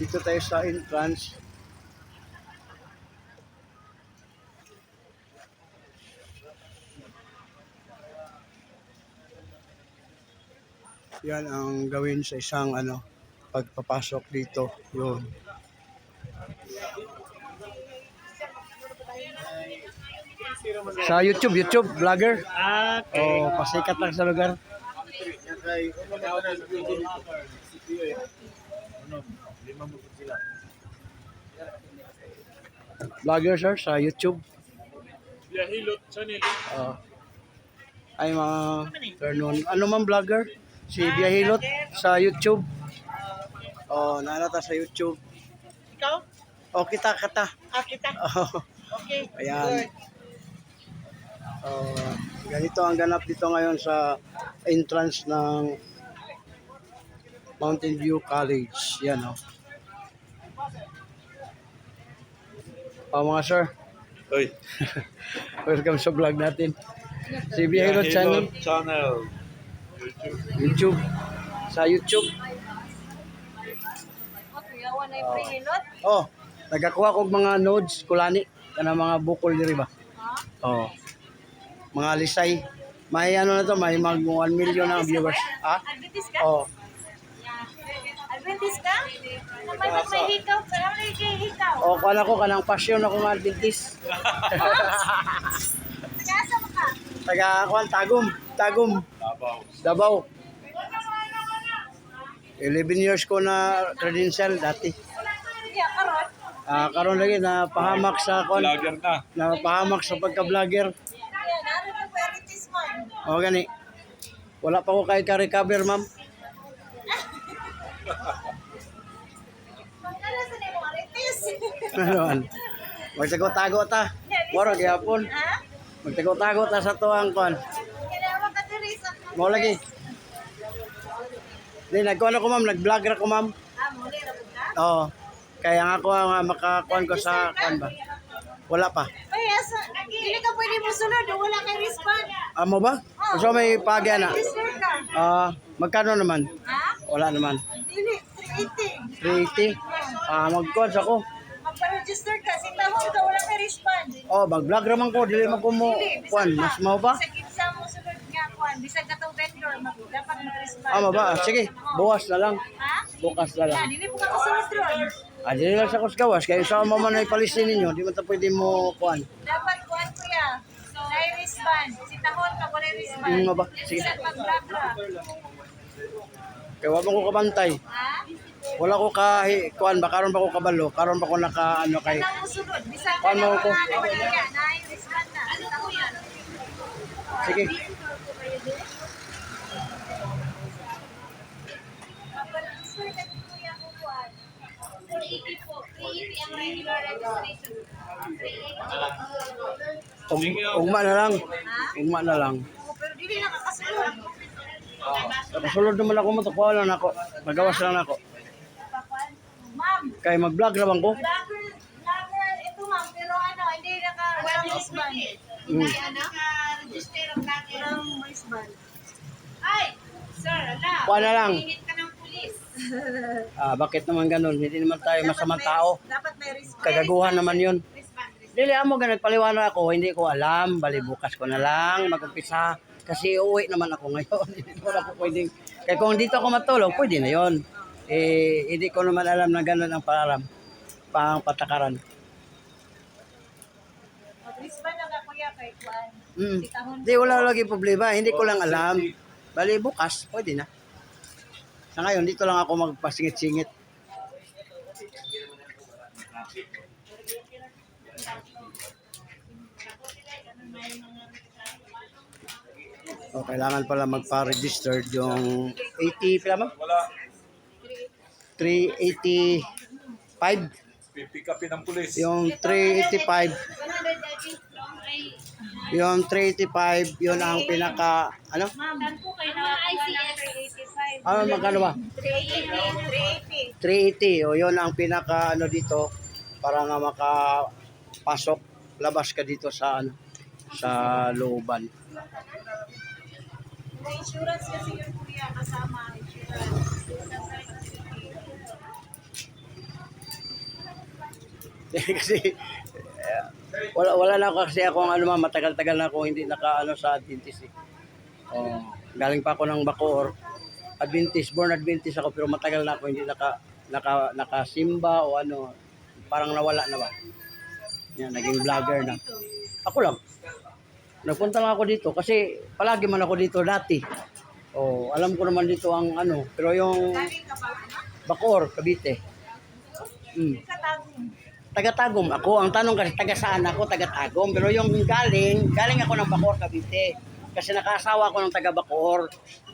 Dito tayo sa entrance. Yan ang gawin sa isang ano pagpapasok dito. Yun. Sa YouTube, YouTube, vlogger. Ah, Oh, pasikat lang sa lugar. Vlogger sir sa YouTube. Yahilot, channel. Oh. ay mga afternoon. Ano man vlogger? Si Biahilot sa YouTube. Oh, naalata sa YouTube. Ikaw? Oh, kita kata. Ah, kita. Oh, Okay. ayan. Oh, ganito ang ganap dito ngayon sa entrance ng Mountain View College. Yan oh. Oh, mga sir, Oy. welcome sa vlog natin. Si Biahilot channel. channel. YouTube. Sa YouTube. Kuyawan ay pahilot. Oh, nagakuha kog mga nodes, kulani, kana mga bukol diri ba? Ha? Oh. Mga lisay. May ano na to, may mag 1 million na viewers. Ah? Adventis ka? Oh. Adventis ka? Na may mag may hikaw. Kaya may hikaw. Oh, kana ko kanang pasyon ako nga Adventist. Nag-asa mo ka? Taga kuan Tagum, Tagum, Tabaw. Davao. 11 years ko na credential dati. Kaya karon. Ah, karon lagi na pahamak sa kuan, Vlogger na. na pahamak sa pagka-vlogger. Kaya narin ang verities man. O gani. Wala pa ko kay ka-recover, ma'am. An? Magtago-tago ta. Moro gyapon. Ha? Magtago-tago ta sa tuang kon. Mo Mo lagi. Di nagkuan ako ma'am, nag-vlog ra ko ma'am. Ah, muli ra pud ka? Oo. Kaya nga ako nga makakuan ko sa kuan ba. Wala pa. Ay, asa. Dili ka pwede mo sunod. Wala kay respond. Amo ba? So may pagya na. Ah, magkano naman? Ha? Wala naman. Dili. 380. 380. Ah, magkuan sa ko. Magpa-register ka. Sintahon ka. Wala kay respond. Oh, mag-vlog ra man ko, dili man ko mo kuan, mas mau ba? Sa kinsa mo sunod nga kuan, bisag ka tong vendor, dapat mag-respond. Amo ba? Sige, bukas na lang. Ha? Bukas na lang. Yan, hindi mo ka kasunod ron. Ah, dili lang sa kusgawas. Kaya sa mo man ay palisin ninyo, di man ta pwede mo kuan. Dapat kuan kuya. Na-respond. Sintahon ka, wala respond. Mm, ba? Sige. Bisag mag-vlog. Kaya wala ko kabantay. Wala ko ka kuan ba karon pa ko kabalo, karon pa ko naka ano kay Kuan mo ko. sige. Mag-register ka din kuya ko kuan. 480 po. 380 ang regular registration. Ug, ugma na lang. Ugma na lang. Pero dili na kakasunod. Kasulod naman ako mo to kuha lang ako. Magawas lang ako. Pakuan. Ma'am, Kay mag-vlog ra bang ko. Vlogger, ito ma'am, pero ano, hindi naka, walang isban. Mm. Ano? Naka-register ang vlogger. Walang isban. Ay, sir, ala. Kuha na lang. Hingit ka ng pulis. Ah, bakit naman ganun? Hindi naman tayo masamang tao. Dapat may resban. Kagaguhan naman 'yun. Dili amo ga nagpaliwanag ako, hindi ko alam, bali bukas ko na lang mag-umpisa kasi uuwi naman ako ngayon. hindi ko na ako pwedeng kaya kung dito ako matulog, pwede na 'yon. Eh hindi ko naman alam na ganun ang pararam pang patakaran. Resban na ka kuya kay Juan. Mm. Sitahon. Di wala lagi problema, hindi ko lang alam. Bali bukas, pwede na. Sa ngayon, dito lang ako magpasingit-singit. O, kailangan pala magpa-register yung 80 pala mo? Wala. 385. Pipick upin ng pulis. Yung 385, 180. yung 385, yun ang pinaka, ano? Ma'am, dan po kayo na ICS 385. Ano, magkano ba? 380. 380 o yun ang pinaka ano dito para nga makapasok labas ka dito sa ano sa looban May insurance kasi yun kuya kasama insurance. kasi eh, wala wala na ako kasi ako ano ma, matagal-tagal na ako hindi naka ano sa Adventist. Eh. Oh, galing pa ako ng Bacoor. Adventist, born Adventist ako pero matagal na ako hindi naka naka nakasimba o ano, parang nawala na ba. Yan, naging vlogger na. Ako lang. Nagpunta lang ako dito kasi palagi man ako dito dati. Oh, alam ko naman dito ang ano, pero yung Bacoor, Cavite. Mm. Taga-Tagum ako. Ang tanong kasi, taga saan ako? Taga-Tagum. Pero yung galing, galing ako ng Bacoor, Cavite. Kasi nakasawa ako ng taga Bacoor.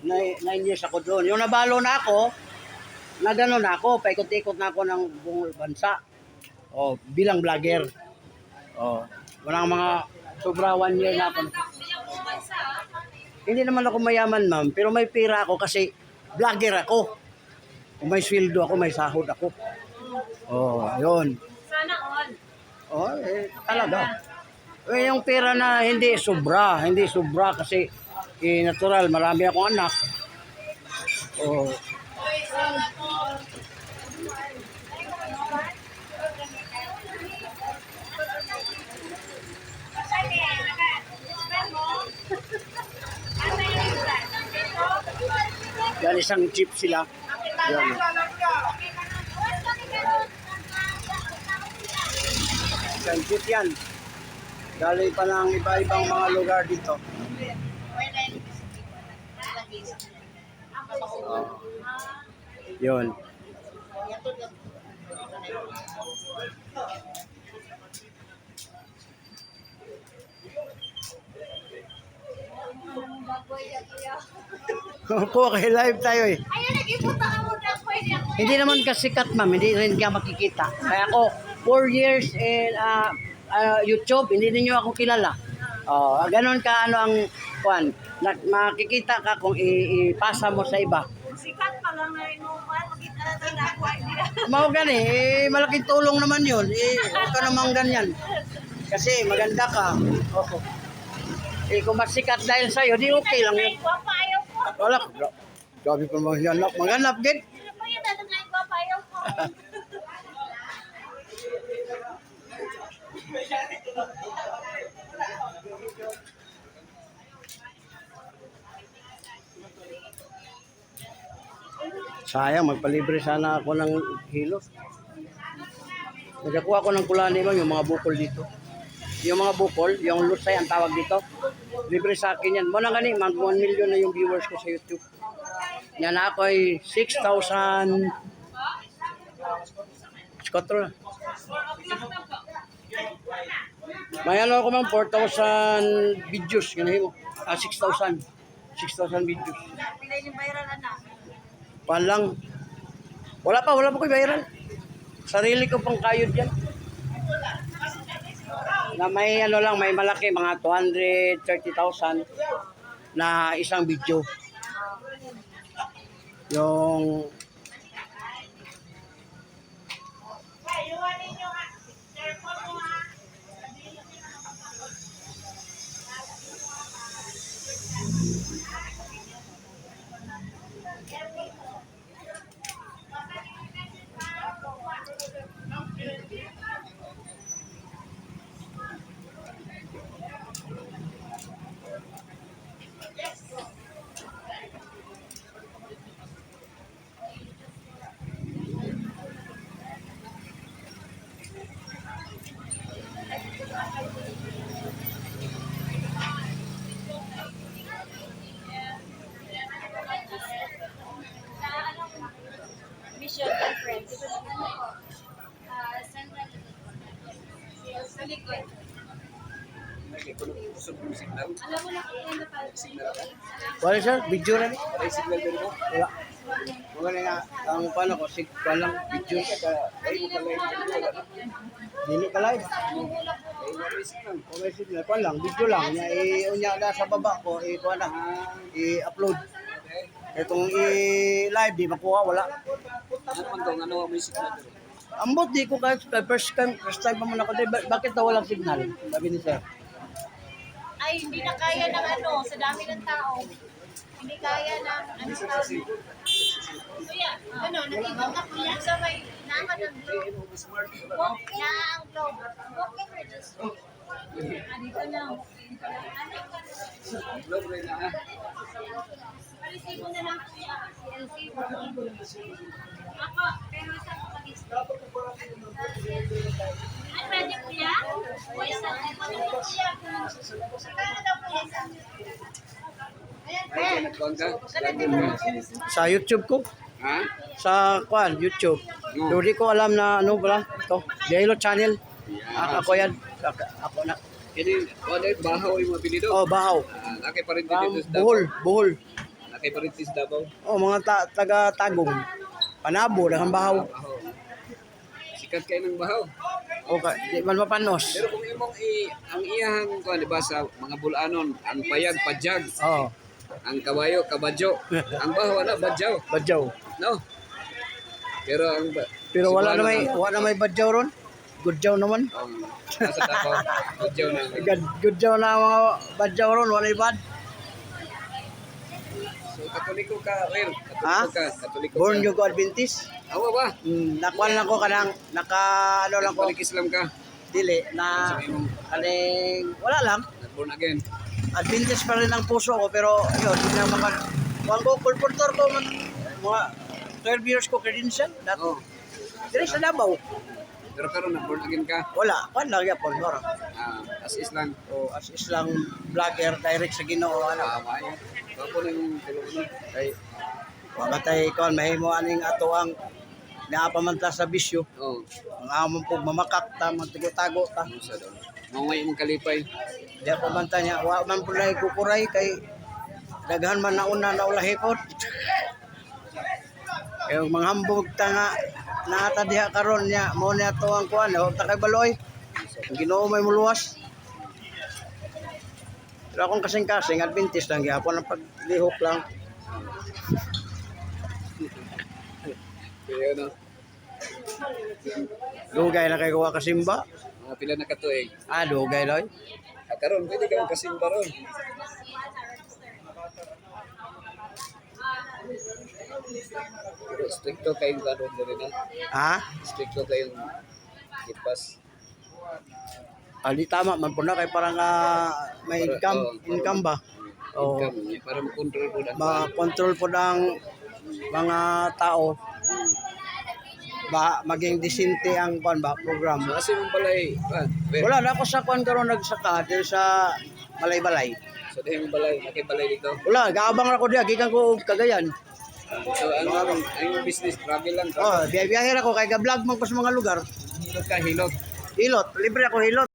Na, nine years ako doon. Yung nabalo na ako, na gano'n na ako. Paikot-ikot na ako ng buong bansa. O, bilang vlogger. O, walang mga sobra one year na ako. Hindi naman ako mayaman, ma'am. Pero may pera ako kasi vlogger ako. Kung may sweldo ako, may sahod ako. Oh, yun. Sana all. Oh, eh, talaga. Eh, yung pera na hindi sobra, hindi sobra kasi eh, natural, marami akong anak. Oh, yan isang jeep sila. Yan. Isang jeep yan. Galing pa ng iba-ibang mga lugar dito. Oh. Yun. Opo, kay live tayo eh. Ayun, nag-ipunta ka muna. Pwede ako. Hindi naman kasikat ma'am, hindi rin ka makikita. Kaya ako, 4 years in ah, ah, YouTube, hindi ninyo ako kilala. Oh, ganun ka ano ang kuan. Na, makikita ka kung ipasa mo sa iba. Sikat pa lang na inuman. Makita na tayo na ako. Mau gani, eh, malaking tulong naman yun. Eh, ka namang ganyan. Kasi maganda ka. Oh. Eh, kung masikat dahil sa'yo, di okay lang yun. Ko. Wala. gra- Grabe pa maghanap. Maghanap, gid. Ano ba yun? Tatagay guwapa, ayaw ko. Sayang, magpalibre sana ako ng hilo. Nagkakuha ko ng kulani mo, yung mga bukol dito. Yung mga bukol, yung lusay ang tawag dito. Libre sa akin yan. Muna gani, mag 1 million na yung viewers ko sa YouTube. Yan ako ay 6,000... Skotro na. May ano ako mang 4,000 videos. Ganun mo. Ah, 6,000. 6,000 videos. Pilay yung viral na. Pan lang. Wala pa, wala pa ko viral. Sarili ko pang kayod yan. Na may ano lang, may malaki, mga 230,000 na isang video. Yung Alam mo na kung ano pa. Wala sir, video na ni. Wala. Wala nga, ang paano ko, sig pa lang, video ka ka. Dili ka live. Kung may signal, pa lang, video lang. Nya, i-unya na sa baba ko, i kuha na, i-upload. Eh kung i-live, di makuha, wala. Ano man daw, ano may signal? Ambot di ko kahit first time, first time pa man ako, di, ba- bakit daw walang signal? Sabi ni sir. Ay, hindi na kaya ng ano, sa dami ng tao. Hindi kaya ng ano tawag mo? Kuya, ano, nakikot na kuya sa may naman ng globe. Walk na ang globe. Walking register. Ah, dito lang. Ano ka? Log rin na ha. Resibo na lang kuya. Resibo. Ako, pero sa pag-lista. Ay, pwede kuya? Kuya, sa ano po kuya? Kano daw kuya sa? YouTube ko. Ha? Sa kwan, YouTube. No. Hindi ko alam na ano pala. Ito. Yellow Channel. A- ako yan. Ako, na. Ini, ano yung bahaw yung mabili doon? Oh, Bahaw. Ah, nakay pa rin dito sa Davao. buhol. Buhol. Nakay pa rin dito sa Davao. Oh, mga ta- taga Tagum. Panabo, dagang Bahaw. Bahaw. Sikat kayo ng bahaw. Okay, di man mapanos. Pero kung imong i ang iyang kuan di ba sa mga bulanon, ang payag padyag, Oh, ang kabayo kabadyo, ang bahaw na badyaw, badyaw. no? Pero ang ba, Pero wala na Cebuano may, ang- wala na may badyaw ron. Gudyaw naman. ang nasa Davao, badyaw na. Gud gudyaw na ang mga badyaw ron, wala bad. So katoliko ka, Rer. Ha? Katoliko ka, katoliko Born ka. you ko Adventist. Awa ba? Mm, nakuan lang ko kanang naka ano lang ko Katolik Islam ka. Dili na kaning wala lang. born again. Adventist pa rin ang puso ko pero yun, hindi na maka Kuan ko kulportor ko man- mga 12 years ko credential. Dati Oh. dili sa Davao. Pero karon na born again ka. Wala, kuan lang yapon mora. Ah, as Islam. O as Islam vlogger direct sa Ginoo ano. Ah, maayo. Bapo na yung tulungan. Kay wakatay kuan mahimo aning ato ang naapamanta sa bisyo. Oh, Ang amon pug mamakak ta magtago-tago ta. ano sa doon. Maway mong kalipay. Di pa man ta niya, wa man pulay kukuray kay daghan man nauna na ulahipot. Yung mga hambog ta nga naata diha karon niya mo niya to ang kuan o ta kay baloy. Ang Ginoo may muluwas. Pero akong kasing-kasing Adventist lang gyapon ang paglihok lang. Kaya no. Dugay na kay kuha kasimba. Mga pila na katuig. Ah, dugay loy. Ah, karon pwede ka kasimba ron. Pero stricto kayong karon na rin ha. Ha? Stricto kayong ipas. Ali tama man po na kay parang ah, may income, oh, income ba? Oo. Income niya para makontrol ko na. ma-control po ng mga tao ba maging disinte ang kwan ba program. So, kasi mong balay, ah, Wala na ako sa kwan karon nagsaka dito sa balay-balay. so dahil mong balay, nakibalay dito. Wala, gaabang ako diya gikan ko og Cagayan. So ano ang ang business travel lang Oh, biyahe-biyahe ako kay ga-vlog man ko sa mga lugar. Hilot ka hilot. Hilot, libre ako hilot.